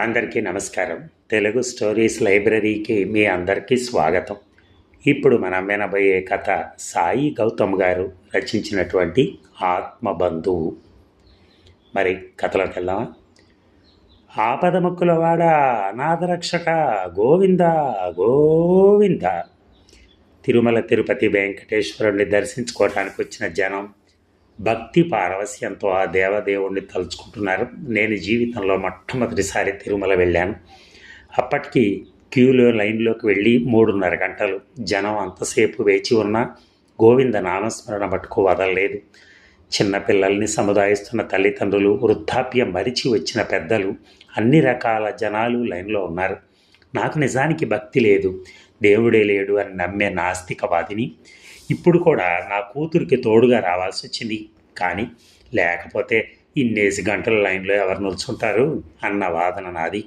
అందరికీ నమస్కారం. తెలుగు స్టోరీస్ లైబ్రరీకి మీ అందరికీ స్వాగతం. ఇప్పుడు మనం వినబోయే కథ సాయి గౌతమ్ గారు రచించినటువంటి ఆత్మబంధువు. మరి కథలోకి వెళ్దామా? ఆపదముక్కులవాడ అనాథరక్షక గోవింద గోవింద. తిరుమల తిరుపతి వెంకటేశ్వరుణ్ణి దర్శించుకోవటానికి వచ్చిన జనం భక్తి పారవస్యంతో ఆ దేవదేవుణ్ణి తలుచుకుంటున్నారు. నేను జీవితంలో మొట్టమొదటిసారి తిరుమల వెళ్ళాను. అప్పటికి క్యూలో లైన్లోకి వెళ్ళి మూడున్నర గంటలు. జనం అంతసేపు వేచి ఉన్నా గోవింద నామస్మరణ మటుకు వదలలేదు. చిన్నపిల్లల్ని సముదాయిస్తున్న తల్లిదండ్రులు వృద్ధాప్యం మరిచి వచ్చిన పెద్దలు అన్ని రకాల జనాలు లైన్లో ఉన్నారు. నాకు నిజానికి భక్తి లేదు. దేవుడే లేడు అని నమ్మే నాస్తికవాదిని ఇప్పుడు కూడా నా కూతురికి తోడుగా రావాల్సి వచ్చింది కానీ లేకపోతే ఇన్నేసి గంటల లైన్లో ఎవరు నిల్చుంటారు అన్న వాదన నాది.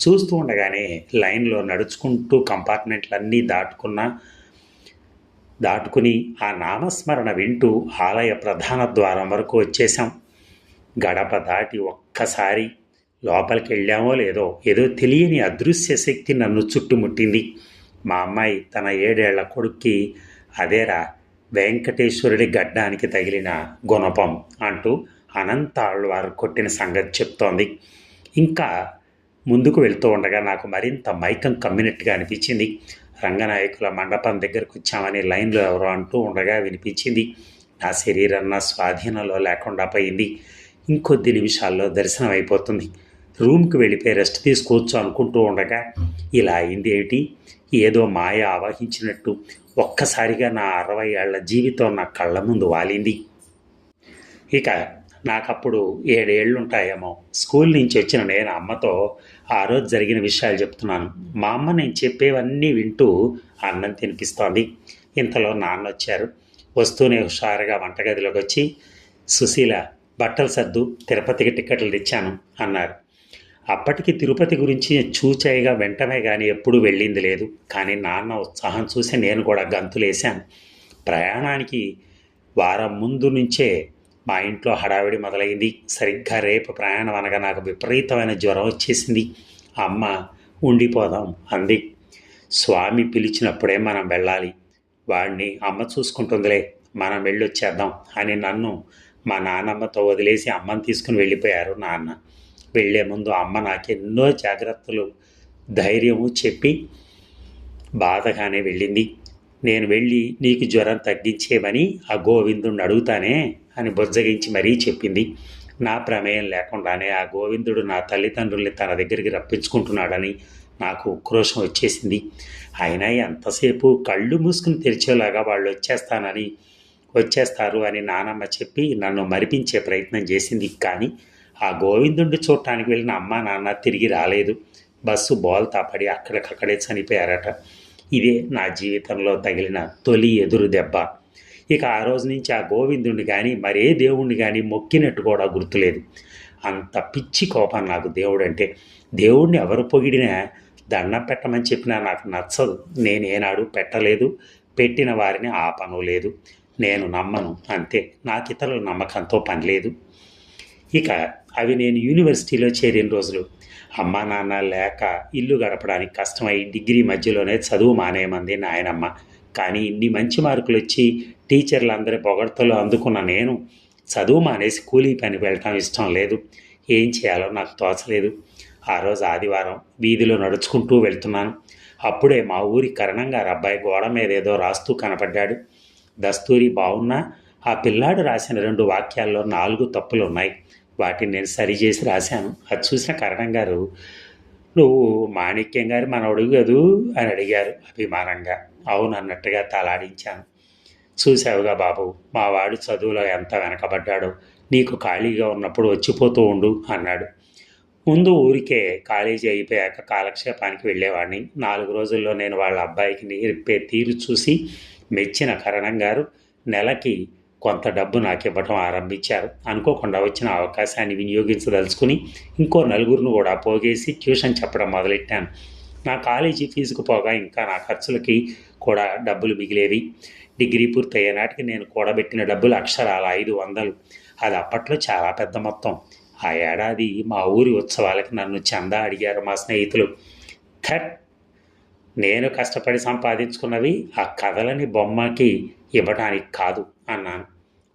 చూస్తూ ఉండగానే లైన్లో నడుచుకుంటూ కంపార్ట్మెంట్లన్నీ దాటుకున్నా దాటుకుని ఆ నామస్మరణ వింటూ ఆలయ ప్రధాన ద్వారం వరకు వచ్చేసాం గడప దాటి ఒక్కసారి లోపలికి వెళ్ళామో లేదో ఏదో తెలియని అదృశ్య శక్తి నన్ను చుట్టుముట్టింది. మా అమ్మాయి తన ఏడేళ్ళ కొడుక్కి అదేరా వెంకటేశ్వరుడి గడ్డానికి తగిలిన గుణపం అంటూ అనంతాళ్ళు వారు కొట్టిన సంగతి చెప్తోంది. ఇంకా ముందుకు వెళ్తూ ఉండగా నాకు మరింత మైకం కమ్మినట్టుగా అనిపించింది. రంగనాయకుల మండపం దగ్గరకు వచ్చామని లైన్లో ఎవరో అంటూ ఉండగా వినిపించింది. నా శరీరం నా స్వాధీనంలో లేకుండా పోయింది. ఇంకొద్ది నిమిషాల్లో దర్శనం అయిపోతుంది. రూమ్కి వెళ్ళిపోయి రెస్ట్ తీసుకోవచ్చు అనుకుంటూ ఉండగా ఇలా అయింది ఏమిటి? ఏదో మాయ ఆవహించినట్టు ఒక్కసారిగా నా అరవై ఏళ్ళ జీవితం నా కళ్ళ ముందు వాలింది. ఇక నాకప్పుడు ఏడేళ్ళుంటాయేమో. స్కూల్ నుంచి వచ్చిన నేను అమ్మతో ఆ రోజు జరిగిన విషయాలు చెప్తున్నాను. మా అమ్మ నేను చెప్పేవన్నీ వింటూ అన్నం తినిపిస్తోంది. ఇంతలో నాన్న వచ్చారు. వస్తూనే హుషారుగా వంటగదిలోకి వచ్చి సుశీల బట్టలు సర్దు తిరుపతికి టికెట్లు తెచ్చాను అన్నారు. అప్పటికి తిరుపతి గురించి చూచాయిగా వెంటనే కానీ ఎప్పుడూ వెళ్ళింది లేదు. కానీ నాన్న ఉత్సాహం చూసి నేను కూడా గంతులేశాను. ప్రయాణానికి వారం ముందు నుంచే మా ఇంట్లో హడావిడి మొదలైంది. సరిగ్గా రేపు ప్రయాణం అనగా నాకు విపరీతమైన జ్వరం వచ్చేసింది. అమ్మ ఉండిపోదాం అంది. స్వామి పిలిచినప్పుడే మనం వెళ్ళాలి. వాడిని అమ్మ చూసుకుంటుందిలే మనం వెళ్ళొచ్చేద్దాం అని నన్ను మా నాన్నమ్మతో వదిలేసి అమ్మని తీసుకుని వెళ్ళిపోయారు నాన్న. వెళ్ళే ముందు అమ్మ నాకెన్నో జాగ్రత్తలు ధైర్యము చెప్పి బాధగానే వెళ్ళింది. నేను వెళ్ళి నీకు జ్వరం తగ్గించేమని ఆ గోవిందుడిని అడుగుతానే అని బుజ్జగించి మరీ చెప్పింది. నా ప్రమేయం లేకుండానే ఆ గోవిందుడు నా తల్లిదండ్రుల్ని తన దగ్గరికి రప్పించుకుంటున్నాడని నాకు ఉక్రోషం వచ్చేసింది. అయినా ఎంతసేపు కళ్ళు మూసుకుని తెరిచేలాగా వాళ్ళు వచ్చేస్తానని వచ్చేస్తారు అని నానమ్మ చెప్పి నన్ను మరిపించే ప్రయత్నం చేసింది. కానీ ఆ గోవిందుడిని చూడటానికి వెళ్ళిన అమ్మ నాన్న తిరిగి రాలేదు. బస్సు బోల్తా పడి అక్కడికక్కడే చనిపోయారట. ఇదే నా జీవితంలో తగిలిన తొలి ఎదురు దెబ్బ. ఇక ఆ రోజు నుంచి ఆ గోవిందుడిని కానీ మరే దేవుణ్ణి కానీ మొక్కినట్టు కూడా గుర్తులేదు. అంత పిచ్చి కోపం నాకు దేవుడు అంటే దేవుణ్ణి ఎవరు పొగిడినా దండం పెట్టమని చెప్పినా నాకు నచ్చదు. నేను ఏనాడు పెట్టలేదు. పెట్టిన వారిని ఆపను లేదు. నేను నమ్మను. అంతే. నాకు ఇతరుల నమ్మకంతో పని లేదు. ఇక అవి నేను యూనివర్సిటీలో చేరిన రోజులు. అమ్మా నాన్న లేక ఇల్లు గడపడానికి కష్టమై డిగ్రీ మధ్యలోనే చదువు మానేయమంది నాయనమ్మ. కానీ ఇన్ని మంచి మార్కులు వచ్చి టీచర్లు అందరి పొగడ్తలు అందుకున్న నేను చదువు మానేసి కూలీ పని వెళ్ళటం ఇష్టం లేదు. ఏం చేయాలో నాకు తోచలేదు. ఆ రోజు ఆదివారం వీధిలో నడుచుకుంటూ వెళ్తున్నాను. అప్పుడే మా ఊరి కరణం గారు అబ్బాయి గోడ మీద ఏదో రాస్తూ కనపడ్డాడు. దస్తూరి బాగున్నా ఆ పిల్లాడు రాసిన రెండు వాక్యాల్లో నాలుగు తప్పులు ఉన్నాయి వాటిని నేను సరిచేసి రాశాను. అది చూసిన కరణం గారు నువ్వు మాణిక్యం గారి మనవడు కదూ? అని అడిగారు అభిమానంగా. అవును అన్నట్టుగా తలాడించాను. చూసావుగా బాబు మా వాడు చదువులో ఎంత వెనకబడ్డాడో నీకు ఖాళీగా ఉన్నప్పుడు వచ్చిపోతూ ఉండు అన్నాడు. ముందు ఊరికే కాలేజీ అయిపోయాక కాలక్షేపానికి వెళ్ళేవాడిని. నాలుగు రోజుల్లో నేను వాళ్ళ అబ్బాయికి నేర్పే తీరు చూసి మెచ్చిన కరణం గారు నెలకి కొంత డబ్బు నాకు ఇవ్వడం ఆరంభించారు. అనుకోకుండా వచ్చిన అవకాశాన్ని వినియోగించదలుచుకుని ఇంకో నలుగురిని కూడా పోగేసి ట్యూషన్ చెప్పడం మొదలెట్టాను. నా కాలేజీ ఫీజుకు పోగా ఇంకా నా ఖర్చులకి కూడా డబ్బులు మిగిలేవి. డిగ్రీ పూర్తయ్యే నాటికి నేను కూడబెట్టిన డబ్బులు అక్షరాల ఐదు వందలు. అది అప్పట్లో చాలా పెద్ద మొత్తం. ఆ ఏడాది మా ఊరి ఉత్సవాలకి నన్ను చందా అడిగారు మా స్నేహితులు. థట్ నేను కష్టపడి సంపాదించుకున్నవి ఆ కథలని బొమ్మకి ఇవ్వడానికి కాదు అన్నాను.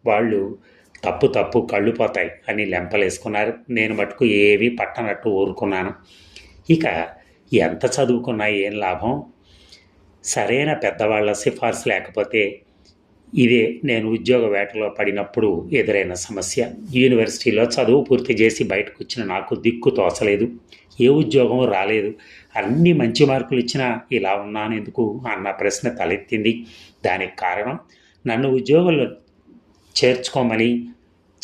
వాళ్ళు తప్పు తప్పు కళ్ళు పోతాయి అని లెంపలేసుకున్నారు. నేను మటుకు ఏవి పట్టనట్టు ఊరుకున్నాను. ఇక ఎంత చదువుకున్నా ఏం లాభం? సరైన పెద్దవాళ్ళ సిఫార్సు లేకపోతే ఇదే నేను ఉద్యోగ వేటలో పడినప్పుడు ఎదురైన సమస్య. యూనివర్సిటీలో చదువు పూర్తి చేసి బయటకు వచ్చిన నాకు దిక్కు తోచలేదు. ఏ ఉద్యోగం రాలేదు. అన్ని మంచి మార్కులు ఇచ్చినా ఇలా ఉన్నాను ఎందుకు అన్న ప్రశ్న తలెత్తింది. దానికి కారణం నన్ను ఉద్యోగంలో చేర్చుకోమని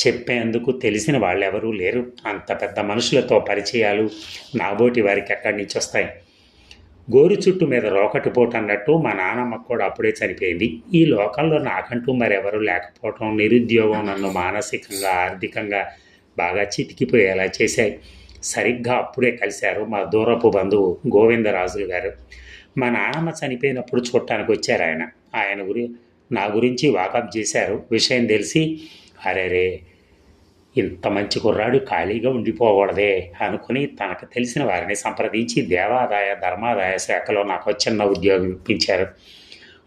చెప్పేందుకు తెలిసిన వాళ్ళెవరూ లేరు. అంత పెద్ద మనుషులతో పరిచయాలు నాబోటి వారికి ఎక్కడి నుంచి వస్తాయి? గోరు చుట్టు మీద రోకటి పోటు అన్నట్టు మా నాన్నమ్మ కూడా అప్పుడే చనిపోయింది. ఈ లోకంలో నాకంటూ మరెవరూ లేకపోవటం నిరుద్యోగం నన్ను మానసికంగా ఆర్థికంగా బాగా చితికిపోయేలా చేశాయి. సరిగ్గా అప్పుడే కలిశారు మా దూరపు బంధువు గోవిందరాజులు గారు. మా నాన్నమ్మ చనిపోయినప్పుడు చూడటానికి వచ్చారు ఆయన. ఆయన గురి నా గురించి వాకప్ చేశారు. విషయం తెలిసి అరేరే ఇంత మంచి కుర్రాడు ఖాళీగా ఉండిపోకూడదే అనుకుని తనకు తెలిసిన వారిని సంప్రదించి దేవాదాయ ధర్మాదాయ శాఖలో నాకు చిన్న ఉద్యోగం ఇప్పించారు.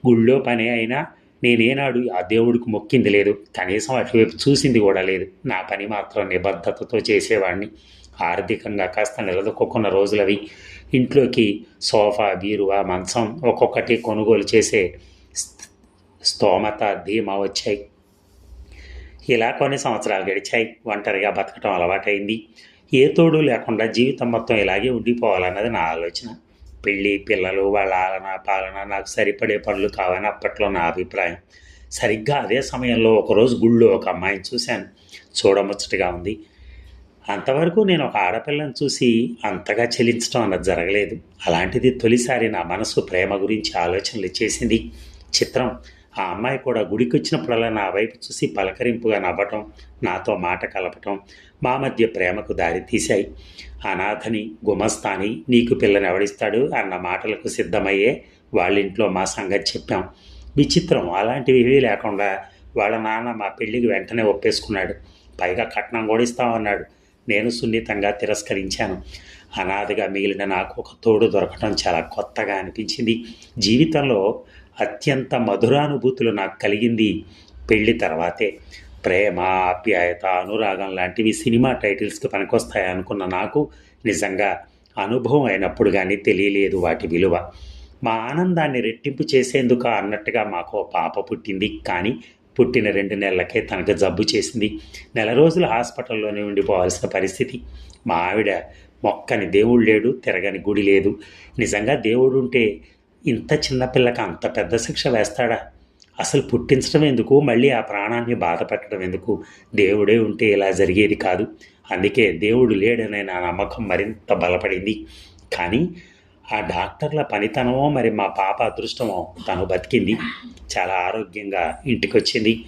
గుళ్ళో పని అయినా నేనేనాడు ఆ దేవుడికి మొక్కింది లేదు. కనీసం అటువైపు చూసింది కూడా లేదు. నా పని మాత్రం నిబద్ధతతో చేసేవాడిని ఆర్థికంగా కాస్త నిలదొక్కున్న రోజులవి. ఇంట్లోకి సోఫా బీరువా మంచం ఒక్కొక్కటి కొనుగోలు చేసే స్తోమత ధీమా వచ్చాయి. ఇలా కొన్ని సంవత్సరాలు గడిచాయి. ఒంటరిగా బతకటం అలవాటైంది. ఏ తోడు లేకుండా జీవితం మొత్తం ఇలాగే ఉండిపోవాలన్నది నా ఆలోచన. పెళ్ళి పిల్లలు వాళ్ళ ఆలన పాలన నాకు సరిపడే పనులు కావని అప్పట్లో నా అభిప్రాయం. సరిగ్గా అదే సమయంలో ఒకరోజు గుళ్ళో ఒక అమ్మాయిని చూశాను. చూడముచ్చటగా ఉంది. అంతవరకు నేను ఒక ఆడపిల్లని చూసి అంతగా చెలించడం అన్నది జరగలేదు. అలాంటిది తొలిసారి నా మనసు ప్రేమ గురించి ఆలోచనలు చేసింది చిత్రం. ఆ అమ్మాయి కూడా గుడికి వచ్చినప్పుడల్లా నా వైపు చూసి పలకరింపుగా నవ్వటం నాతో మాట కలపటం మా మధ్య ప్రేమకు దారి తీశాయి. అనాథని గుమస్తాని నీకు పిల్లని ఎవడిస్తాడు అన్న మాటలకు సిద్ధమయ్యే వాళ్ళింట్లో మా సంగతి చెప్పాం. విచిత్రం అలాంటివి ఏవీ లేకుండా వాళ్ళ నాన్న మా పెళ్ళికి వెంటనే ఒప్పేసుకున్నాడు. పైగా కట్నం కూడా ఇస్తామన్నాడు. నేను సున్నితంగా తిరస్కరించాను. అనాథగా మిగిలిన నాకు ఒక తోడు దొరకటం చాలా కొత్తగా అనిపించింది. జీవితంలో అత్యంత మధురానుభూతులు నాకు కలిగింది పెళ్ళి తర్వాతే. ప్రేమ ఆప్యాయత అనురాగం లాంటివి సినిమా టైటిల్స్కి పనికొస్తాయి అనుకున్న నాకు నిజంగా అనుభవం అయినప్పుడు కానీ తెలియలేదు వాటి విలువ. మా ఆనందాన్ని రెట్టింపు చేసేందుకు అన్నట్టుగా మాకు పాప పుట్టింది. కానీ పుట్టిన రెండు నెలలకే తనకు జబ్బు చేసింది. నెల రోజులు హాస్పిటల్లోనే ఉండిపోవాల్సిన పరిస్థితి. మా ఆవిడ మొక్కని దేవుడు లేడు తిరగని గుడి లేదు. నిజంగా దేవుడు ఉంటే ఇంత చిన్నపిల్లకి అంత పెద్ద శిక్ష వేస్తాడా? అసలు పుట్టించడం ఎందుకు? మళ్ళీ ఆ ప్రాణాన్ని బాధపెట్టడం ఎందుకు? దేవుడే ఉంటే ఇలా జరిగేది కాదు. అందుకే దేవుడు లేడనే నా నమ్మకం మరింత బలపడింది. కానీ ఆ డాక్టర్ల పనితనమో మరి మా పాప అదృష్టమో తను బతికింది. చాలా ఆరోగ్యంగా ఇంటికి వచ్చింది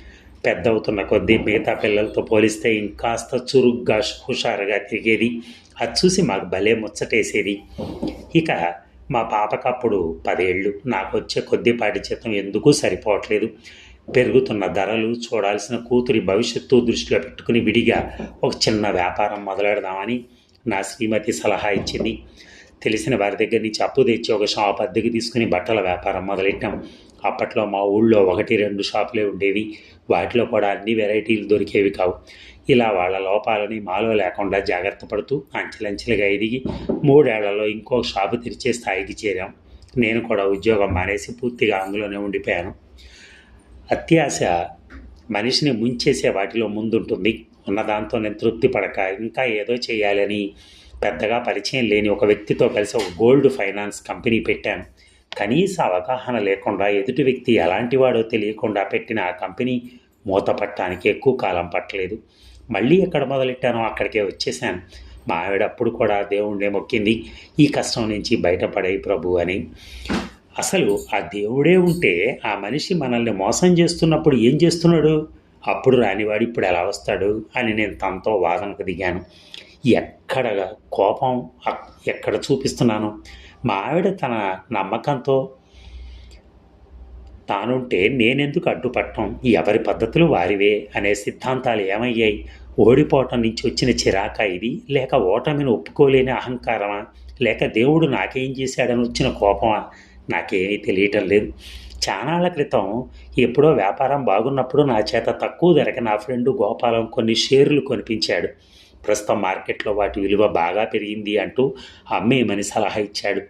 పెద్ద అవుతున్న కొద్దీ మిగతా పిల్లలతో పోలిస్తే ఇంకాస్త చురుగ్గా హుషారుగా తిరిగేది. అది చూసి మాకు భలే ముచ్చటేసేది. ఇక మా పాపకప్పుడు పదేళ్ళు. నాకు వచ్చే కొద్దిపాటి జీతం ఎందుకు సరిపోవట్లేదు. పెరుగుతున్న ధరలు చూడాల్సిన కూతురి భవిష్యత్తు దృష్టిలో పెట్టుకుని విడిగా ఒక చిన్న వ్యాపారం మొదలెడదామని నా శ్రీమతి సలహా ఇచ్చింది. తెలిసిన వారి దగ్గర నుంచి అప్పు తెచ్చి ఒక షాప్ అద్దెకి తీసుకుని బట్టల వ్యాపారం మొదలెట్టాం. అప్పట్లో మా ఊళ్ళో ఒకటి రెండు షాపులే ఉండేవి. వాటిలో కూడా అన్ని వెరైటీలు దొరికేవి కావు. ఇలా వాళ్ళ లోపాలని మాలో లేకుండా జాగ్రత్త పడుతూ అంచెలంచెలుగా ఎదిగి మూడేళ్ళలో ఇంకో షాపు తెరిచే స్థాయికి చేరాం. నేను కూడా ఉద్యోగం మానేసి పూర్తిగా అందులోనే ఉండిపోయాను. అత్యాశ మనిషిని ముంచేసే వాటిలో ముందుంటుంది. ఉన్నదాంతో నేను తృప్తి పడక ఇంకా ఏదో చేయాలని పెద్దగా పరిచయం లేని ఒక వ్యక్తితో కలిసి ఒక గోల్డ్ ఫైనాన్స్ కంపెనీ పెట్టాను. కనీస అవగాహన లేకుండా ఎదుటి వ్యక్తి ఎలాంటి వాడో తెలియకుండా పెట్టిన ఆ కంపెనీ మూతపట్టడానికి ఎక్కువ కాలం పట్టలేదు. మళ్ళీ ఎక్కడ మొదలెట్టానో అక్కడికే వచ్చేసాను మా ఆవిడ అప్పుడు కూడా దేవుణ్ణే మొక్కింది. ఈ కష్టం నుంచి బయటపడే ప్రభు అని. అసలు ఆ దేవుడే ఉంటే ఆ మనిషి మనల్ని మోసం చేస్తున్నప్పుడు ఏం చేస్తున్నాడు? అప్పుడు రానివాడు ఇప్పుడు ఎలా వస్తాడు? అని నేను తనతో వాదనకు దిగాను. ఎక్కడ కోపం అక్- ఎక్కడ చూపిస్తున్నాను? మా ఆవిడ తన నమ్మకంతో తానుంటే నేనెందుకు అడ్డుపట్టం? ఎవరి పద్ధతులు వారివే అనే సిద్ధాంతాలు ఏమయ్యాయి? ఓడిపోవటం నుంచి వచ్చిన చిరాక ఇది? లేక ఓటమిని ఒప్పుకోలేని అహంకారమా? లేక దేవుడు నాకేం చేశాడని వచ్చిన కోపమా? నాకేమీ తెలియటం లేదు. చానాళ్ళ క్రితం ఎప్పుడో వ్యాపారం బాగున్నప్పుడు నా చేత తక్కువ ధరకి నా ఫ్రెండు గోపాలం కొన్ని షేర్లు కొనిపించాడు. ప్రస్తుతం మార్కెట్లో వాటి విలువ బాగా పెరిగింది అంటూ అమ్మేయమని సలహా ఇచ్చాడు.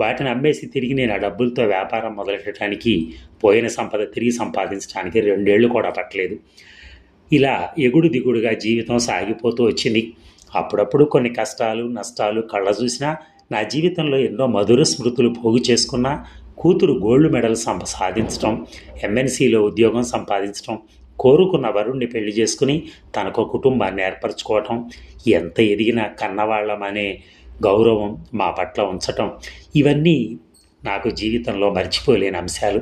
వాటిని అమ్మేసి తిరిగి నేను ఆ డబ్బులతో వ్యాపారం మొదలెట్టడానికి పోయిన సంపద తిరిగి సంపాదించడానికి రెండేళ్ళు కూడా పట్టలేదు. ఇలా ఎగుడు దిగుడుగా జీవితం సాగిపోతూ వచ్చింది. అప్పుడప్పుడు కొన్ని కష్టాలు నష్టాలు కళ్ళ చూసినా నా జీవితంలో ఎన్నో మధుర స్మృతులు పోగు చేసుకున్నా కూతురు గోల్డ్ మెడల్ సంప సాధించడం ఎంఎన్సీలో ఉద్యోగం సంపాదించడం కోరుకున్న వరుణ్ణి పెళ్ళి చేసుకుని తనకు కుటుంబాన్ని ఏర్పరచుకోవటం. ఎంత ఎదిగినా కన్నవాళ్ళమనే గౌరవం మా పట్ల ఉంచటం. ఇవన్నీ నాకు జీవితంలో మర్చిపోలేని అంశాలు.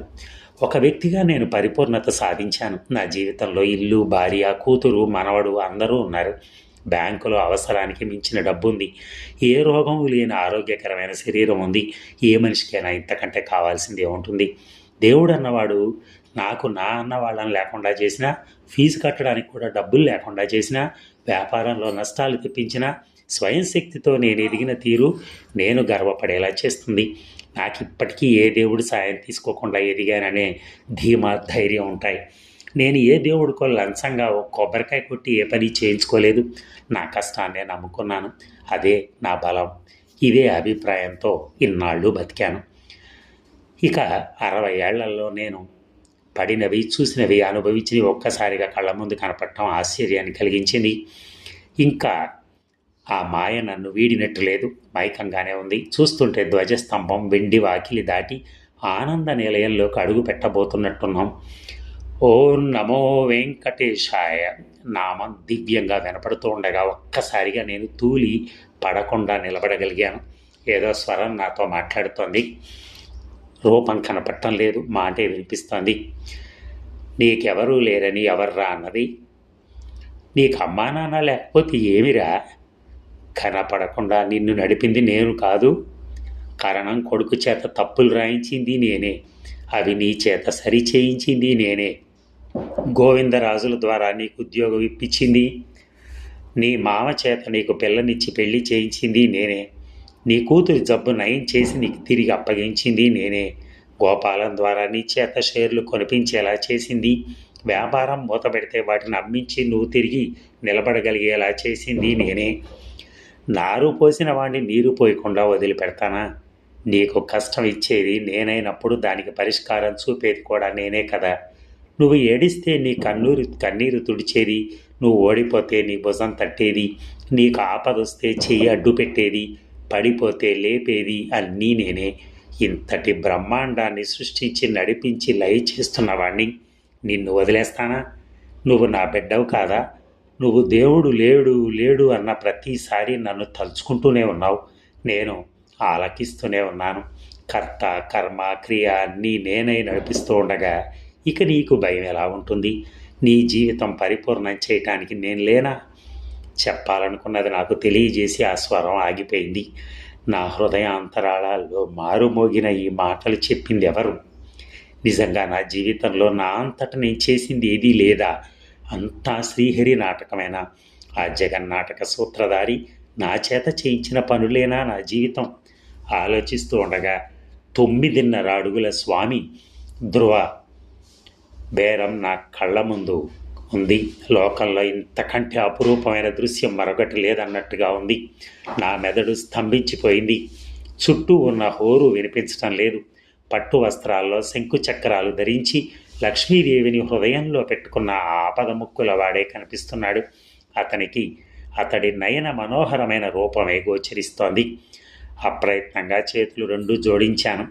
ఒక వ్యక్తిగా నేను పరిపూర్ణత సాధించాను. నా జీవితంలో ఇల్లు భార్య కూతురు మనవడు అందరూ ఉన్నారు. బ్యాంకులో అవసరానికి మించిన డబ్బు ఉంది ఏ రోగం లేని ఆరోగ్యకరమైన శరీరం ఉంది. ఏ మనిషికైనా ఇంతకంటే కావాల్సింది ఏముంటుంది? దేవుడు అన్నవాడు నాకు నా అన్న వాళ్ళని లేకుండా చేసినా ఫీజు కట్టడానికి కూడా డబ్బులు లేకుండా చేసినా వ్యాపారంలో నష్టాలు తెప్పించినా స్వయం శక్తితో నేను ఎదిగిన తీరు నేను గర్వపడేలా చేస్తుంది. నాకు ఇప్పటికీ ఏ దేవుడు సాయం తీసుకోకుండా ఎదిగాననే ధీమా ధైర్యం ఉంటాయి. నేను ఏ దేవుడికో లంచంగా ఒక కొబ్బరికాయ కొట్టి ఏ పని చేయించుకోలేదు. నా కష్టాన్నే నమ్ముకున్నాను. అదే నా బలం. ఇదే అభిప్రాయంతో ఇన్నాళ్ళు బతికాను. ఇక అరవై ఏళ్ళలో నేను పడినవి చూసినవి అనుభవించినవి ఒక్కసారిగా కళ్ళ ముందు కనపడటం ఆశ్చర్యాన్ని కలిగించింది. ఇంకా ఆ మాయ నన్ను వీడినట్టు లేదు. మైకంగానే ఉంది. చూస్తుంటే ధ్వజస్తంభం వెండి వాకిలి దాటి ఆనంద నిలయంలోకి అడుగు పెట్టబోతున్నట్టున్నాం. ఓ నమో వెంకటేశాయ. నామం దివ్యంగా వినపడుతూ ఉండగా ఒక్కసారిగా నేను తూలి పడకుండా నిలబడగలిగాను. ఏదో స్వరం నాతో మాట్లాడుతోంది. రూపం కనపడటం లేదు మాటే వినిపిస్తుంది. నీకెవరూ లేరని ఎవర్రా అన్నది. నీకు అమ్మా నాన్న లేకపోతే ఏమిరా? కనపడకుండా నిన్ను నడిపింది నేను కాదు. కారణం కొడుకు చేత తప్పులు రాయించింది నేనే. అవి నీ చేత సరి చేయించింది నేనే. గోవిందరాజుల ద్వారా నీకు ఉద్యోగం ఇప్పించింది. నీ మామ చేత నీకు పిల్లనిచ్చి పెళ్ళి చేయించింది నేనే. నీ కూతురి జబ్బు నయం చేసి నీకు తిరిగి అప్పగించింది నేనే. గోపాలం ద్వారా నీ చేత షేర్లు కొనిపించేలా చేసింది. వ్యాపారం మూతపెడితే వాటిని అమ్మించి నువ్వు తిరిగి నిలబడగలిగేలా చేసింది నేనే. నారు పోసిన వాడిని నీరు పోయకుండా వదిలిపెడతానా? నీకు కష్టం ఇచ్చేది నేనైనప్పుడు దానికి పరిష్కారం చూపేది కూడా నేనే కదా. నువ్వు ఏడిస్తే నీ కన్నూరు కన్నీరు తుడిచేది. నువ్వు ఓడిపోతే నీ భుజం తట్టేది. నీకు ఆపదొస్తే చెయ్యి అడ్డు పెట్టేది పడిపోతే లేపేది అన్నీ నేనే. ఇంతటి బ్రహ్మాండాన్ని సృష్టించి నడిపించి లయ చేస్తున్నవాణ్ణి నిన్ను వదిలేస్తానా? నువ్వు నా బిడ్డవు కాదా? నువ్వు దేవుడు లేడు లేడు అన్న ప్రతిసారి నన్ను తలుచుకుంటూనే ఉన్నావు. నేను ఆలకిస్తూనే ఉన్నాను. కర్త కర్మ క్రియ అన్నీ నేనై నడిపిస్తూ ఉండగా ఇక నీకు భయం ఎలా ఉంటుంది? నీ జీవితం పరిపూర్ణం చేయటానికి నేను లేనా? చెప్పాలనుకున్నది నాకు తెలియజేసి ఆ స్వరం ఆగిపోయింది. నా హృదయాంతరాళాల్లో మారుమోగిన ఈ మాటలు చెప్పింది ఎవరు? నిజంగా నా జీవితంలో నా అంతట నేను చేసింది ఏదీ లేదా? అంతా శ్రీహరి నాటకమేనా? ఆ జగన్నాటక సూత్రధారి నా చేత చేయించిన పనులేనా నా జీవితం? ఆలోచిస్తూ ఉండగా తొమ్మిదిన్నర అడుగుల స్వామి ధ్రువ బేరం నా కళ్ళ ముందు ఉంది. లోకంలో ఇంతకంటే అపురూపమైన దృశ్యం మరొకటి లేదన్నట్టుగా ఉంది. నా మెదడు స్తంభించిపోయింది. చుట్టూ ఉన్న హోరు వినిపించటం లేదు. పట్టు వస్త్రాల్లో శంకు చక్రాలు ధరించి లక్ష్మీదేవిని హృదయంలో పెట్టుకున్న ఆపదముక్కుల వాడే కనిపిస్తున్నాడు. అతనికి అతడి నయన మనోహరమైన రూపమే గోచరిస్తోంది. అప్రయత్నంగా చేతులు రెండు జోడించాను.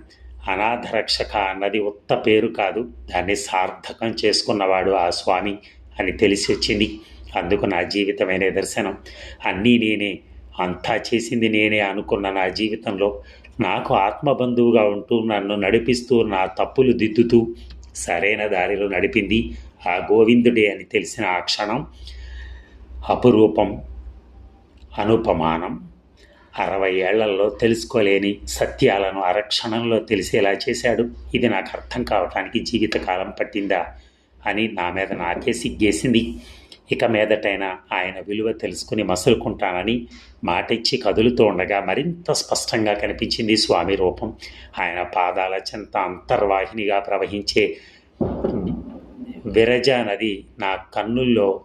అనాథరక్షక అన్నది ఉత్త పేరు కాదు. దాన్ని సార్థకం చేసుకున్నవాడు ఆ స్వామి. అని తెలిసి వచ్చింది. అందుకు నా జీవితమైన నిదర్శనం అన్నీ నేనే అంతా చేసింది నేనే అనుకున్న నా జీవితంలో నాకు ఆత్మబంధువుగా ఉంటూ నన్ను నడిపిస్తూ నా తప్పులు దిద్దుతూ సరైన దారిలో నడిపింది ఆ గోవిందుడే అని తెలిసిన ఆ క్షణం. అపురూపం అనుపమానం అరవై ఏళ్ళలో తెలుసుకోలేని సత్యాలను అరక్షణంలో తెలిసేలా చేశాడు. ఇది నాకు అర్థం కావటానికి జీవితకాలం పట్టిందా? అని నా మీద నాకే సిగ్గేసింది. ఇక మీదటైనా ఆయన విలువ తెలుసుకుని మసులుకుంటానని మాటిచ్చి కదులుతూ ఉండగా మరింత స్పష్టంగా కనిపించింది స్వామి రూపం. ఆయన పాదాల చెంత అంతర్వాహినిగా ప్రవహించే విరజ నది నా కన్నుల్లో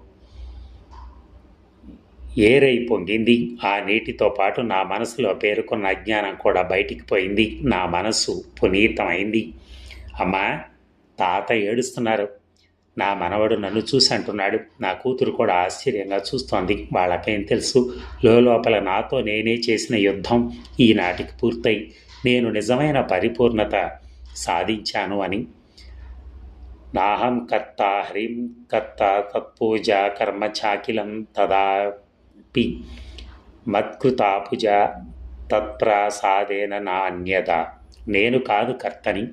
ఏరై పొంగింది. ఆ నీటితో పాటు నా మనసులో పేరుకున్న అజ్ఞానం కూడా బయటికి పోయింది. నా మనసు పునీతమైంది. అమ్మా తాత ఏడుస్తున్నారు. నా మనవడు నన్ను చూసి అంటున్నాడు. నా కూతురు కూడా ఆశ్చర్యంగా చూస్తోంది. వాళ్ళకేం తెలుసు? లోపల నాతో నేనే చేసిన యుద్ధం ఈనాటికి పూర్తయి. నేను నిజమైన పరిపూర్ణత సాధించాను అని. నాహం కర్త హ్రీం కర్త తత్పూజ కర్మ చాకిలం తదాపి. మత్కృతాపుజ తత్ప్రసాదేన నాణ్యత. నేను కాదు కర్తని.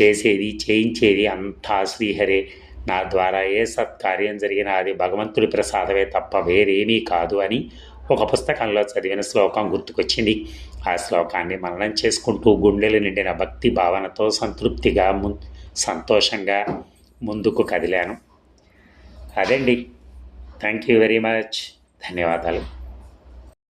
చేసేది చేయించేది అంతా శ్రీహరే. నా ద్వారా ఏ సత్కార్యం జరిగినా అది భగవంతుడి ప్రసాదమే తప్ప వేరేమీ కాదు అని ఒక పుస్తకంలో చదివిన శ్లోకం గుర్తుకొచ్చింది. ఆ శ్లోకాన్ని మననం చేసుకుంటూ గుండెలు నిండిన భక్తి భావనతో సంతృప్తిగా ము సంతోషంగా ముందుకు కదిలాను. అదండి. థ్యాంక్ యూ వెరీ మచ్ ధన్యవాదాలు.